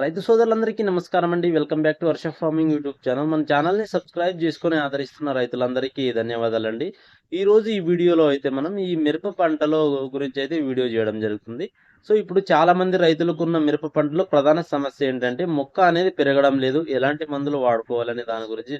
రైతు సోదరులందరికీ నమస్కారం అండి. Welcome back to Varsha farming YouTube channel. మన ఛానల్ని సబ్స్క్రైబ్ చేసుకొని ఆదరిస్తున్న రైతులందరికీ ధన్యవాదాలండి. ఈరోజు ఈ వీడియోలో అయితే మనం ఈ మిరప పంటలో గురించి అయితే వీడియో చేయడం జరుగుతుంది. సో ఇప్పుడు చాలా మంది రైతులకు ఉన్న మిరప పంటలో ప్రధాన సమస్య ఏంటంటే మొక్క అనేది పెరగడం లేదు. ఎలాంటి మందులు వాడుకోవాలనే దాని గురించి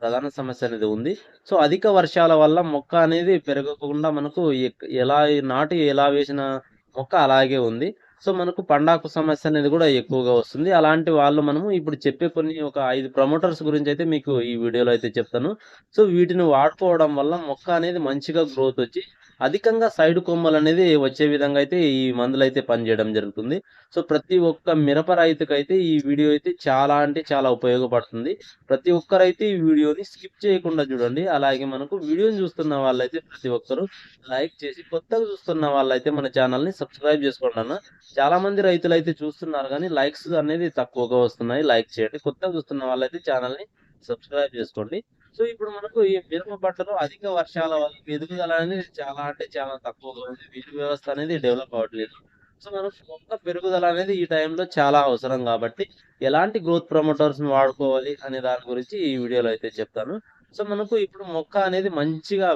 ప్రధాన సమస్య అనేది ఉంది. సో అధిక వర్షాల వల్ల మొక్క అనేది పెరగకుండా మనకు ఎక్- ఎలా నాటి ఎలా వేసిన మొక్క అలాగే ఉంది. సో మనకు పండాకు సమస్య అనేది కూడా ఎక్కువగా వస్తుంది. అలాంటి వాళ్ళు మనము ఇప్పుడు చెప్పే కొన్ని ఒక ఐదు ప్రమోటర్స్ గురించి అయితే మీకు ఈ వీడియోలో అయితే చెప్తాను. సో వీటిని వాడుకోవడం వల్ల మొక్క అనేది మంచిగా గ్రోత్ వచ్చి అధికంగా సైడ్ కొమ్మలు అనేది వచ్చే విధంగా అయితే ఈ మందులు అయితే పనిచేయడం జరుగుతుంది. సో ప్రతి ఒక్క మిరప రైతుకైతే ఈ వీడియో అయితే చాలా అంటే చాలా ఉపయోగపడుతుంది. ప్రతి ఒక్కరైతే ఈ వీడియోని స్కిప్ చేయకుండా చూడండి. అలాగే మనకు వీడియోని చూస్తున్న వాళ్ళైతే ప్రతి ఒక్కరు లైక్ చేసి కొత్తగా చూస్తున్న వాళ్ళైతే మన ఛానల్ని సబ్స్క్రైబ్ చేసుకోండి అన్న. చాలా మంది రైతులు అయితే చూస్తున్నారు కానీ లైక్స్ అనేది తక్కువగా వస్తున్నాయి. లైక్ చేయండి. కొత్తగా చూస్తున్న వాళ్ళైతే ఛానల్ని సబ్స్క్రైబ్ చేసుకోండి. సో ఇప్పుడు మనకు ఈ మిరప పంటలో అధిక వర్షాల వల్ల ఎదుగుదల అనేది చాలా అంటే చాలా తక్కువగా ఉంది. వీటి వ్యవస్థ అనేది డెవలప్ అవ్వట్లేదు. సో మనం మొక్క పెరుగుదల అనేది ఈ టైంలో చాలా అవసరం కాబట్టి ఎలాంటి గ్రోత్ ప్రమోటర్స్ వాడుకోవాలి అనే దాని గురించి ఈ వీడియోలో అయితే చెప్తాను. సో మనకు ఇప్పుడు మొక్క అనేది మంచిగా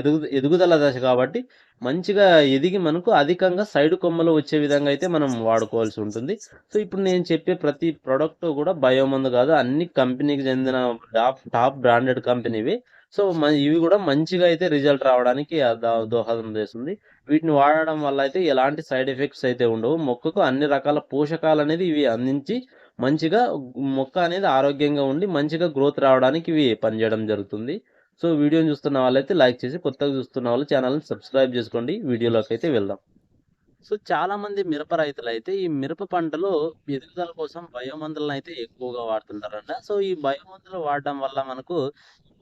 ఎదుగు ఎదుగుదల దశ కాబట్టి మంచిగా ఎదిగి మనకు అధికంగా సైడ్ కొమ్మలు వచ్చే విధంగా అయితే మనం వాడుకోవాల్సి ఉంటుంది. సో ఇప్పుడు నేను చెప్పే ప్రతి ప్రోడక్ట్ కూడా బయోమందు కాదు అన్ని కంపెనీకి చెందిన టాప్ టాప్ బ్రాండెడ్ కంపెనీవి సో ఇవి కూడా మంచిగా అయితే రిజల్ట్ రావడానికి దోహదం చేస్తుంది. వీటిని వాడడం వల్ల అయితే ఎలాంటి సైడ్ ఎఫెక్ట్స్ అయితే ఉండవు. మొక్కకు అన్ని రకాల పోషకాలు అనేది ఇవి అందించి మంచిగా మొక్క అనేది ఆరోగ్యంగా ఉండి మంచిగా గ్రోత్ రావడానికి ఇవి పనిచేయడం జరుగుతుంది. సో వీడియోని చూస్తున్న వాళ్ళైతే లైక్ చేసి కొత్తగా చూస్తున్న వాళ్ళు ఛానల్ని సబ్స్క్రైబ్ చేసుకోండి. వీడియోలోకి అయితే వెళ్దాం. సో చాలామంది మిరప రైతులు అయితే ఈ మిరప పంటలో ఎదుగుదల కోసం బయోమందులను అయితే ఎక్కువగా వాడుతుంటారంట. సో ఈ బయోమందులు వాడడం వల్ల మనకు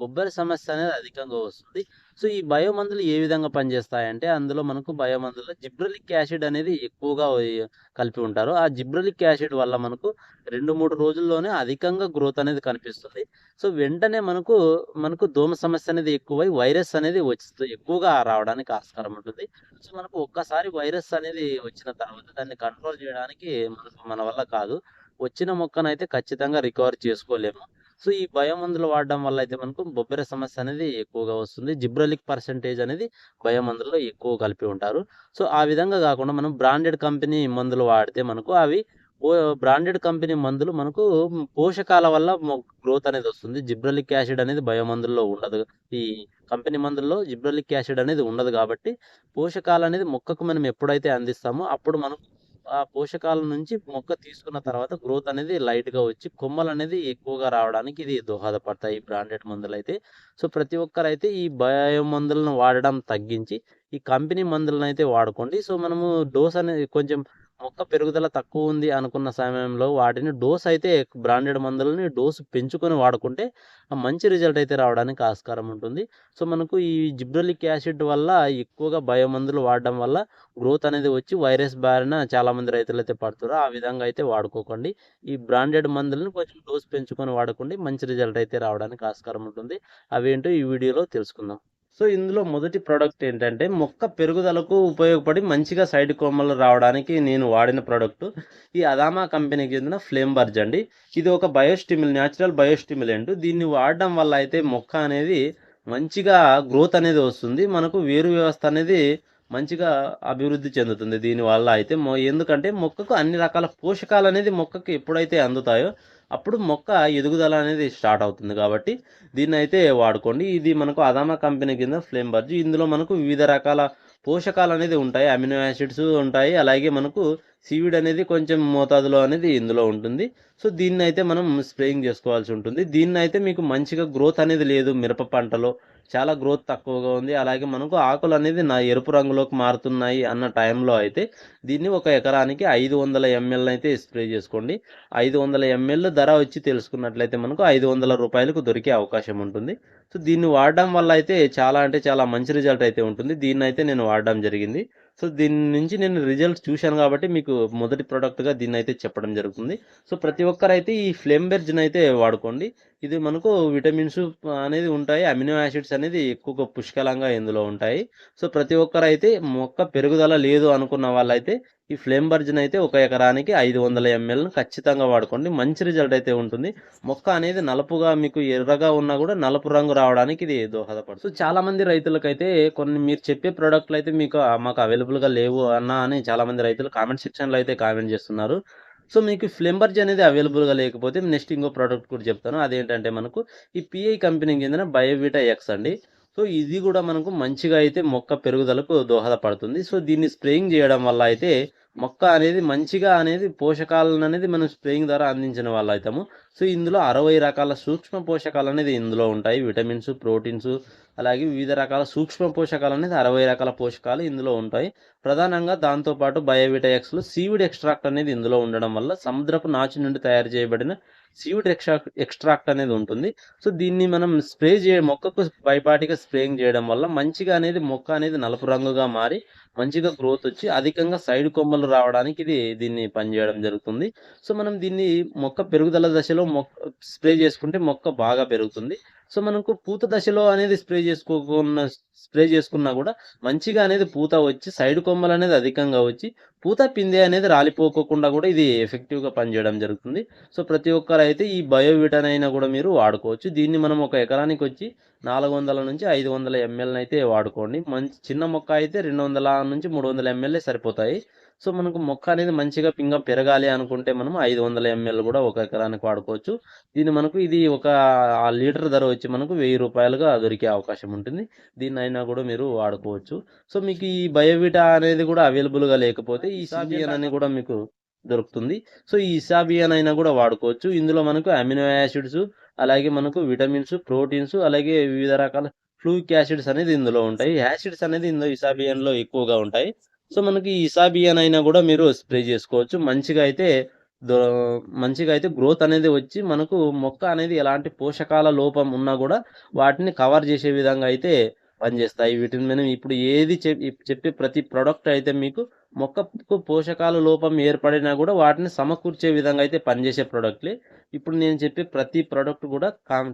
బొబ్బరి సమస్య అనేది అధికంగా వస్తుంది. సో ఈ బయోమందులు ఏ విధంగా పనిచేస్తాయంటే అందులో మనకు బయోమందులో జిబ్రలిక్ యాసిడ్ అనేది ఎక్కువగా కలిపి ఉంటారు. ఆ జిబ్రలిక్ యాసిడ్ వల్ల మనకు రెండు మూడు రోజుల్లోనే అధికంగా గ్రోత్ అనేది కనిపిస్తుంది. సో వెంటనే మనకు మనకు దోమ సమస్య అనేది ఎక్కువై వైరస్ అనేది వచ్చి ఎక్కువగా రావడానికి ఆస్కారం ఉంటుంది. సో మనకు ఒక్కసారి వైరస్ అనేది వచ్చిన తర్వాత దాన్ని కంట్రోల్ చేయడానికి మనకు మన వల్ల కాదు. వచ్చిన మొక్కనైతే ఖచ్చితంగా రికవర్ చేసుకోలేము. సో ఈ బయోమందులు వాడడం వల్ల అయితే మనకు బొబ్బెర సమస్య అనేది ఎక్కువగా వస్తుంది. జిబ్రలిక్ పర్సెంటేజ్ అనేది బయోమందుల్లో ఎక్కువ కలిపి ఉంటారు. సో ఆ విధంగా కాకుండా మనం బ్రాండెడ్ కంపెనీ మందులు వాడితే మనకు అవి బ్రాండెడ్ కంపెనీ మందులు మనకు పోషకాల వల్ల గ్రోత్ అనేది వస్తుంది. జిబ్రలిక్ యాసిడ్ అనేది బయోమందుల్లో ఉండదు. ఈ కంపెనీ మందుల్లో జిబ్రలిక్ యాసిడ్ అనేది ఉండదు కాబట్టి పోషకాలు అనేది మొక్కకు మనం ఎప్పుడైతే అందిస్తామో అప్పుడు మనం ఆ పోషకాల నుంచి మొక్క తీసుకున్న తర్వాత గ్రోత్ అనేది లైట్గా వచ్చి కొమ్మలు అనేది ఎక్కువగా రావడానికి ఇది దోహదపడతాయి ఈ బ్రాండెడ్ మందులు అయితే సో ప్రతి ఒక్కరైతే ఈ బయో మందులను వాడడం తగ్గించి ఈ కంపెనీ మందులను అయితే వాడుకోండి. సో మనము డోస్ అనేది కొంచెం మొక్క పెరుగుదల తక్కువ ఉంది అనుకున్న సమయంలో వాటిని డోస్ అయితే బ్రాండెడ్ మందులని డోస్ పెంచుకొని వాడుకుంటే మంచి రిజల్ట్ అయితే రావడానికి ఆస్కారం ఉంటుంది. సో మనకు ఈ జిబ్రలిక్ యాసిడ్ వల్ల ఎక్కువగా బయోమందులు వాడడం వల్ల గ్రోత్ అనేది వచ్చి వైరస్ బారిన చాలా మంది రైతులు అయితే పడుతున్నారు ఆ విధంగా అయితే వాడుకోకండి. ఈ బ్రాండెడ్ మందులను కొంచెం డోస్ పెంచుకొని వాడుకోండి మంచి రిజల్ట్ అయితే రావడానికి ఆస్కారం ఉంటుంది. అవేంటో ఈ వీడియోలో తెలుసుకుందాం. సో ఇందులో మొదటి ప్రోడక్ట్ ఏంటంటే మొక్క పెరుగుదలకు ఉపయోగపడి మంచిగా సైడ్ కొమ్మలు రావడానికి నేను వాడిన ప్రోడక్ట్ ఈ అదామా కంపెనీకి చెందిన ఫ్లేమ్ బర్జ్ అండి. ఇది ఒక బయోస్టిమిల్ న్యాచురల్ బయోస్టిమిలెంట్ దీన్ని వాడడం వల్ల అయితే మొక్క అనేది మంచిగా గ్రోత్ అనేది వస్తుంది. మనకు వేరు వ్యవస్థ అనేది మంచిగా అభివృద్ధి చెందుతుంది దీనివల్ల అయితే మొ ఎందుకంటే మొక్కకు అన్ని రకాల పోషకాలు అనేది మొక్కకు ఎప్పుడైతే అందుతాయో అప్పుడు మొక్క ఎదుగుదల అనేది స్టార్ట్ అవుతుంది కాబట్టి దీన్ని అయితే వాడుకోండి. ఇది మనకు అదామా కంపెనీ కింద ఫ్లేమ్ బర్జ్ ఇందులో మనకు వివిధ రకాల పోషకాలు అనేది ఉంటాయి. అమినో యాసిడ్స్ ఉంటాయి. అలాగే మనకు సీవిడ్ అనేది కొంచెం మోతాదులో అనేది ఇందులో ఉంటుంది. సో దీన్ని అయితే మనం స్ప్రేయింగ్ చేసుకోవాల్సి ఉంటుంది. దీన్ని అయితే మీకు మంచిగా గ్రోత్ అనేది లేదు మిరప పంటలో. చాలా గ్రోత్ తక్కువగా ఉంది. అలాగే మనకు ఆకులు అనేది నా ఎరుపు రంగులోకి మారుతున్నాయి అన్న టైంలో అయితే దీన్ని ఒక ఎకరానికి ఐదు వందల ఎంఎల్ అయితే స్ప్రే చేసుకోండి. ఐదు వందల ఎంఎల్ ధర వచ్చి తెలుసుకున్నట్లయితే మనకు ఐదు వందల రూపాయలకు దొరికే అవకాశం ఉంటుంది. సో దీన్ని వాడడం వల్ల అయితే చాలా అంటే చాలా మంచి రిజల్ట్ అయితే ఉంటుంది. దీన్ని అయితే నేను వాడడం జరిగింది. సో దీని నుంచి నేను రిజల్ట్స్ చూశాను కాబట్టి మీకు మొదటి ప్రోడక్ట్గా దీన్ని అయితే చెప్పడం జరుగుతుంది. సో ప్రతి ఒక్కరైతే ఈ ఫ్లేమ్ బెర్జ్ని అయితే వాడుకోండి. ఇది మనకు విటమిన్స్ అనేది ఉంటాయి అమినో యాసిడ్స్ అనేది ఎక్కువగా పుష్కలంగా ఇందులో ఉంటాయి. సో ప్రతి ఒక్కరైతే మొక్క పెరుగుదల లేదు అనుకున్న వాళ్ళైతే ఈ ఫ్లేమ్ బర్జన్ అయితే ఒక ఎకరానికి ఐదు వందల ఎంఎల్ను ఖచ్చితంగా వాడుకోండి. మంచి రిజల్ట్ అయితే ఉంటుంది. మొక్క అనేది నలుపుగా మీకు ఎర్రగా ఉన్నా కూడా నలుపు రంగు రావడానికి ఇది దోహదపడుతుంది. సో చాలా మంది రైతులకైతే కొన్ని మీరు చెప్పే ప్రోడక్ట్లు అయితే మీకు మాకు అవైలబుల్గా లేవు అన్న అని చాలా మంది రైతులు కామెంట్ సెక్షన్లో అయితే కామెంట్ చేస్తున్నారు. సో మీకు ఫ్లెంబర్జ్ అనేది అవైలబుల్గా లేకపోతే నెక్స్ట్ ఇంకో ప్రోడక్ట్ కూడా చెప్తాను. అదేంటంటే మనకు ఈ పిఐ కంపెనీకి చెందిన బయోవిటా ఎక్స్ అండి. సో ఇది కూడా మనకు మంచిగా అయితే మొక్క పెరుగుదలకు దోహదపడుతుంది. సో దీన్ని స్ప్రేయింగ్ చేయడం వల్ల అయితే మొక్క అనేది మంచిగా అనేది పోషకాలను అనేది మనం స్ప్రేయింగ్ ద్వారా అందించిన వాళ్ళు అవుతాము సో ఇందులో అరవై రకాల సూక్ష్మ పోషకాలు అనేది ఇందులో ఉంటాయి. విటమిన్స్ ప్రోటీన్స్ అలాగే వివిధ రకాల సూక్ష్మ పోషకాలు అనేది అరవై రకాల పోషకాలు ఇందులో ఉంటాయి. ప్రధానంగా దాంతోపాటు బయోవిటా సీవిడ్ ఎక్స్ట్రాక్ట్ అనేది ఇందులో ఉండడం వల్ల సముద్రపు నాచు నుండి తయారు చేయబడిన సీవిడ్ ఎక్స్ట్రాక్ట్ ఎక్స్ట్రాక్ట్ అనేది ఉంటుంది. సో దీన్ని మనం స్ప్రే చే మొక్కకు పైపాటిగా స్ప్రేయింగ్ చేయడం వల్ల మంచిగా అనేది మొక్క అనేది నలుపు రంగుగా మారి మంచిగా గ్రోత్ వచ్చి అధికంగా సైడ్ కొమ్మలు రావడానికి ఇది దీన్ని పనిచేయడం జరుగుతుంది. సో మనం దీన్ని మొక్క పెరుగుదల దశలో మొక్క స్ప్రే చేసుకుంటే మొక్క బాగా పెరుగుతుంది. సో మనకు పూత దశలో అనేది స్ప్రే చేసుకోకున్న స్ప్రే చేసుకున్నా కూడా మంచిగా అనేది పూత వచ్చి సైడ్ కొమ్మలు అనేది అధికంగా వచ్చి పూత పిందె అనేది రాలిపోకోకుండా కూడా ఇది ఎఫెక్టివ్గా పనిచేయడం జరుగుతుంది. సో ప్రతి ఒక్కరు అయితే ఈ బయోవిటన్ అయినా కూడా మీరు వాడుకోవచ్చు. దీన్ని మనం ఒక ఎకరానికి వచ్చి నాలుగు వందల నుంచి ఐదు వందల ఎంఎల్ని అయితే వాడుకోండి. మంచి చిన్న మొక్క అయితే రెండు వందల నుంచి మూడు వందల ఎంఎల్ఏ సరిపోతాయి. సో మనకు మొక్క అనేది మంచిగా పింగ పెరగాలి అనుకుంటే మనం ఐదు వందల ఎంఎల్ కూడా ఒక ఎకరానికి వాడుకోవచ్చు. దీన్ని మనకు ఇది ఒక లీటర్ ధర వచ్చి మనకు వెయ్యి రూపాయలుగా దొరికే అవకాశం ఉంటుంది. దీన్ని అయినా కూడా మీరు వాడుకోవచ్చు. సో మీకు ఈ బయోవిటా అనేది కూడా అవైలబుల్గా లేకపోతే ఈ సాబియన్ అని కూడా మీకు దొరుకుతుంది. సో ఈ ఇసాబియన్ అయినా కూడా వాడుకోవచ్చు. ఇందులో మనకు అమినో యాసిడ్స్ అలాగే మనకు విటమిన్స్ ప్రోటీన్స్ అలాగే వివిధ రకాల ఫ్లూయిక్ యాసిడ్స్ అనేది ఇందులో ఉంటాయి. యాసిడ్స్ అనేది ఇందులో ఇసాబియన్లో ఎక్కువగా ఉంటాయి. సో మనకి ఈ ఇసాబియన్ అయినా కూడా మీరు స్ప్రే చేసుకోవచ్చు. మంచిగా అయితే మంచిగా అయితే గ్రోత్ అనేది వచ్చి మనకు మొక్క అనేది ఎలాంటి పోషకాల లోపం ఉన్నా కూడా వాటిని కవర్ చేసే విధంగా అయితే పనిచేస్తాయి. వీటిని మనం ఇప్పుడు ఏది చెప్ చెప్పే ప్రతి ప్రోడక్ట్ అయితే మీకు మొక్కకు పోషకాల లోపం ఏర్పడినా కూడా వాటిని సమకూర్చే విధంగా అయితే పనిచేసే ప్రోడక్ట్లే ఇప్పుడు నేను చెప్పే ప్రతి ప్రోడక్ట్ కూడా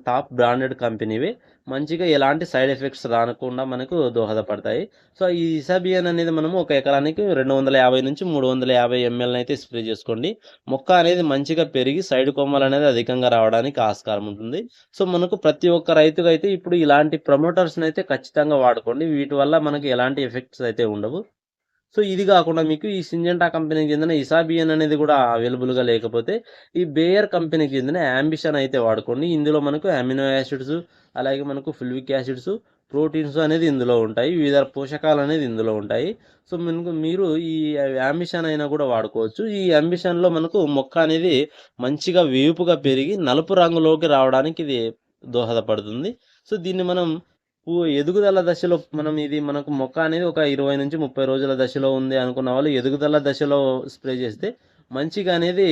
టాప్ బ్రాండెడ్ కంపెనీవే మంచిగా ఎలాంటి సైడ్ ఎఫెక్ట్స్ రాకుండా మనకు దోహదపడతాయి. సో ఈ ఇసాబియన్ అనేది మనము ఒక ఎకరానికి రెండు వందల యాభై నుంచి మూడు వందల యాభై ఎంఎల్ని అయితే స్ప్రే చేసుకోండి. మొక్క అనేది మంచిగా పెరిగి సైడ్ కొమ్మలు అనేది అధికంగా రావడానికి ఆస్కారం ఉంటుంది. సో మనకు ప్రతి ఒక్క రైతుకు అయితే ఇప్పుడు ఇలాంటి ప్రమోటర్స్ని అయితే ఖచ్చితంగా వాడుకోండి. వీటి వల్ల మనకి ఎలాంటి ఎఫెక్ట్స్ అయితే ఉండవు. సో ఇది కాకుండా మీకు ఈ సింజెంటా కంపెనీకి చెందిన ఇసాబియన్ అనేది కూడా అవైలబుల్గా లేకపోతే ఈ బేయర్ కంపెనీకి చెందిన అంబిషన్ అయితే వాడుకోండి. ఇందులో మనకు అమినో యాసిడ్స్ అలాగే మనకు ఫుల్విక్ యాసిడ్స్ ప్రోటీన్స్ అనేది ఇందులో ఉంటాయి. వివిధ పోషకాలు అనేది ఇందులో ఉంటాయి. సో మనకు మీరు ఈ అంబిషన్ అయినా కూడా వాడుకోవచ్చు. ఈ అంబిషన్లో మనకు మొక్క అనేది మంచిగా వేపుగా పెరిగి నలుపు రంగులోకి రావడానికి ఇది దోహదపడుతుంది. సో దీన్ని మనం ఎదుగుదల దశలో మనం ఇది మనకు మొక్క అనేది ఒక ఇరవై నుంచి ముప్పై రోజుల దశలో ఉంది అనుకున్న వాళ్ళు ఎదుగుదల దశలో స్ప్రే చేస్తే మంచిగా అనేది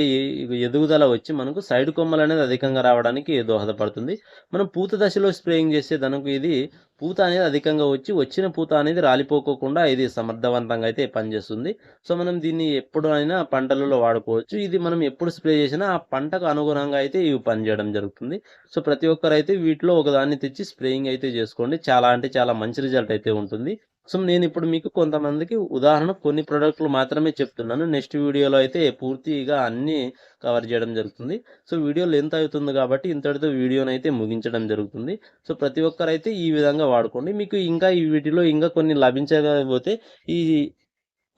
ఎదుగుదల వచ్చి మనకు సైడ్ కొమ్మలు అనేది అధికంగా రావడానికి దోహదపడుతుంది. మనం పూత దశలో స్ప్రేయింగ్ చేస్తే దానికి ఇది పూత అనేది అధికంగా వచ్చి వచ్చిన పూత అనేది రాలిపోకోకుండా ఇది సమర్థవంతంగా అయితే పనిచేస్తుంది. సో మనం దీన్ని ఎప్పుడైనా పంటలలో వాడుకోవచ్చు. ఇది మనం ఎప్పుడు స్ప్రే చేసినా ఆ పంటకు అనుగుణంగా అయితే ఇవి పనిచేయడం జరుగుతుంది. సో ప్రతి ఒక్కరైతే వీటిలో ఒకదాన్ని తెచ్చి స్ప్రేయింగ్ అయితే చేసుకోండి. చాలా అంటే చాలా మంచి రిజల్ట్ అయితే ఉంటుంది. సో నేను ఇప్పుడు మీకు కొంతమందికి ఉదాహరణ కొన్ని ప్రోడక్ట్లు మాత్రమే చెప్తున్నాను. నెక్స్ట్ వీడియోలో అయితే పూర్తిగా అన్నీ కవర్ చేయడం జరుగుతుంది. సో వీడియో లెంత్ అవుతుంది కాబట్టి ఇంతటితో వీడియోని అయితే ముగించడం జరుగుతుంది. సో ప్రతి ఒక్కరైతే ఈ విధంగా వాడుకోండి. మీకు ఇంకా ఈ వీటిలో ఇంకా కొన్ని లభించకపోతే ఈ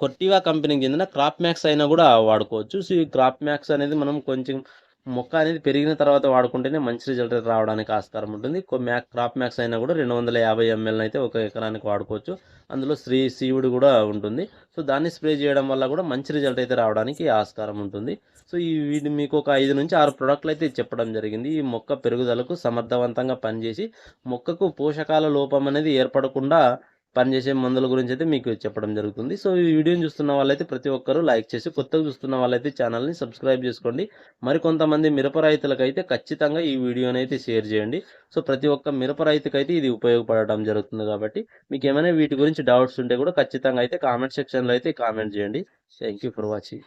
కొట్టివా కంపెనీకి చెందిన క్రాప్ మ్యాక్స్ అయినా కూడా వాడుకోవచ్చు. సో ఈ క్రాప్ మ్యాక్స్ అనేది మనం కొంచెం మొక్క అనేది పెరిగిన తర్వాత వాడుకుంటేనే మంచి రిజల్ట్ రావడానికి ఆస్కారం ఉంటుంది. కొ- మ్యాక్ క్రాప్ మ్యాక్స్ అయినా కూడా రెండు వందల యాభై ఎంఎల్ అయితే ఒక ఎకరానికి వాడుకోవచ్చు. అందులో శ్రీ సీవుడు కూడా ఉంటుంది. సో దాన్ని స్ప్రే చేయడం వల్ల కూడా మంచి రిజల్ట్ అయితే రావడానికి ఆస్కారం ఉంటుంది. సో ఈ వీటి మీకు ఒక ఐదు నుంచి ఆరు ప్రోడక్ట్లు అయితే చెప్పడం జరిగింది. ఈ మొక్క పెరుగుదలకు సమర్థవంతంగా పనిచేసి మొక్కకు పోషకాల లోపం అనేది ఏర్పడకుండా పనిచేసే మందుల గురించి అయితే మీకు చెప్పడం జరుగుతుంది. సో ఈ వీడియోని చూస్తున్న వాళ్ళైతే ప్రతి ఒక్కరూ లైక్ చేసి కొత్తగా చూస్తున్న వాళ్ళైతే ఛానల్ని సబ్స్క్రైబ్ చేసుకోండి. మరి కొంతమంది మిరప రైతులకైతే ఖచ్చితంగా ఈ వీడియోని అయితే షేర్ చేయండి. సో ప్రతి ఒక్క మిరప రైతుకైతే ఇది ఉపయోగపడడం జరుగుతుంది కాబట్టి మీకు ఏమైనా వీటి గురించి డౌట్స్ ఉంటే కూడా ఖచ్చితంగా అయితే కామెంట్ సెక్షన్లో అయితే కామెంట్ చేయండి. Thank you for watching.